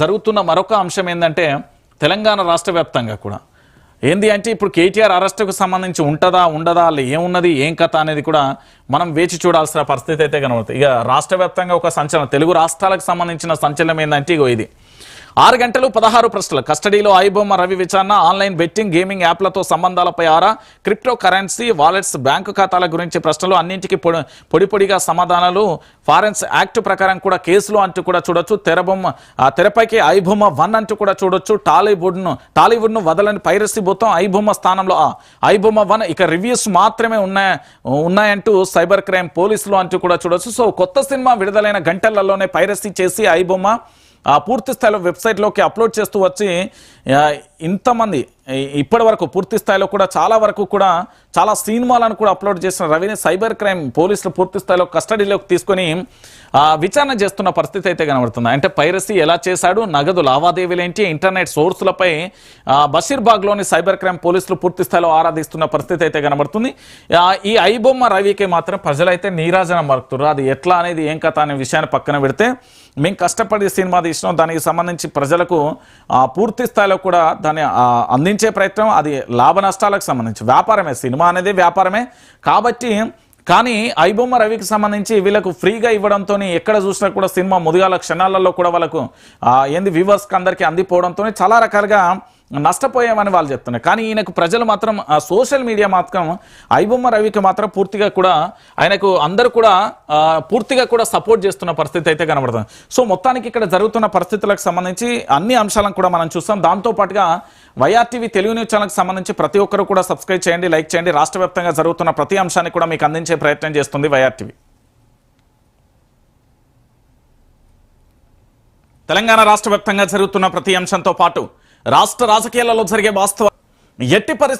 జరుగుతున్న మరొక అంశం ఏంటంటే తెలంగాణ రాష్ట్ర వ్యాప్తంగా కూడా. ఏంది అంటే ఇప్పుడు కేటీఆర్ అరెస్టుకు సంబంధించి ఉంటుందా ఉండదా ఏమున్నది ఏం కథ అనేది కూడా మనం వేచి చూడాల్సిన పరిస్థితి అయితే కనబడుతుంది. ఇక రాష్ట్ర వ్యాప్తంగా ఒక సంచలనం తెలుగు రాష్ట్రాలకు సంబంధించిన సంచలనం ఏంటంటే ఇగో ఇది. ఆరు గంటలు పదహారు ప్రశ్నలు. కస్టడీలో ఐబొమ్మ రవి విచారణ ఆన్లైన్ బెట్టింగ్ గేమింగ్ యాప్లతో సంబంధాలపై ఆరా. క్రిప్టో కరెన్సీ వాలెట్స్ బ్యాంకు ఖాతాల గురించి ప్రశ్నలు. అన్నింటికి పొడి పొడిగా సమాధానాలు. ఫారెన్స్ యాక్ట్ ప్రకారం కూడా కేసులు అంటూ కూడా చూడొచ్చు. తెరబొమ్మ ఆ తెరపైకి ఐబొమ్మ వన్ అంటూ కూడా చూడొచ్చు. టాలీవుడ్ను టాలీవుడ్ను వదలని పైరసీ భూతం ఐబొమ్మ స్థానంలో ఐబొమ్మ వన్. ఇక రివ్యూస్ మాత్రమే ఉన్నాయి ఉన్నాయంటూ సైబర్ క్రైమ్ పోలీసులు అంటూ కూడా చూడొచ్చు. సో కొత్త సినిమా విడుదలైన గంటలలోనే పైరసీ చేసి ఐబొమ్మ ఆ పూర్తి స్థాయిలో వెబ్సైట్లోకి అప్లోడ్ చేస్తూ వచ్చి ఇంతమంది ఇప్పటి వరకు పూర్తి స్థాయిలో కూడా చాలా వరకు కూడా చాలా సినిమాలను కూడా అప్లోడ్ చేసిన రవిని సైబర్ క్రైమ్ పోలీసులు పూర్తి స్థాయిలో కస్టడీలోకి తీసుకొని విచారణ చేస్తున్న పరిస్థితి అయితే కనబడుతుంది. అంటే పైరసీ ఎలా చేశాడు నగదు లావాదేవీలు ఏంటి ఇంటర్నెట్ సోర్సులపై బషీర్బాగ్లోని సైబర్ క్రైమ్ పోలీసులు పూర్తి స్థాయిలో ఆరాధిస్తున్న పరిస్థితి అయితే కనబడుతుంది. ఈ ఐబొమ్మ రవికి మాత్రం ప్రజలైతే నీరాజనం మరుకుతున్నారు అది ఎట్లా అనేది ఏం కథ అనే విషయాన్ని పక్కన పెడితే మేము కష్టపడి సినిమా తీసినాం దానికి సంబంధించి ప్రజలకు ఆ, పూర్తి స్థాయిలో కూడా దాన్ని అందించే ప్రయత్నం అది లాభ నష్టాలకు సంబంధించి. వ్యాపారమే సినిమా అనేది వ్యాపారమే. కాబట్టి కానీ ఐబొమ్మ రవికి సంబంధించి వీళ్ళకు ఫ్రీగా ఇవ్వడంతో ఎక్కడ చూసినా కూడా సినిమా ముదిగాల క్షణాలలో కూడా వాళ్ళకు ఏంది వ్యూవర్స్కి అందరికీ అందిపోవడంతో చాలా రకాలుగా నష్టపోయామని వాళ్ళు చెప్తున్నారు. కానీ ఈయనకు ప్రజలు మాత్రం సోషల్ మీడియా మాత్రం ఐబొమ్మ రవికి మాత్రం పూర్తిగా కూడా ఆయనకు అందరూ కూడా పూర్తిగా కూడా సపోర్ట్ చేస్తున్న పరిస్థితి అయితే కనబడుతుంది. సో మొత్తానికి ఇక్కడ జరుగుతున్న పరిస్థితులకు సంబంధించి అన్ని అంశాలను కూడా మనం చూస్తాం. దాంతో పాటుగా వైఆర్టీవీ తెలుగు న్యూస్ ఛానల్కి సంబంధించి ప్రతి ఒక్కరు కూడా సబ్స్క్రైబ్ చేయండి లైక్ చేయండి. రాష్ట్ర జరుగుతున్న ప్రతి అంశాన్ని కూడా మీకు అందించే ప్రయత్నం చేస్తుంది వైఆర్టీవీ. తెలంగాణ రాష్ట్ర వ్యాప్తంగా జరుగుతున్న ప్రతి అంశంతో పాటు రాష్ట్ర రాజకీయాలలో జరిగే వాస్తవ ఎట్టి పరిస్థితి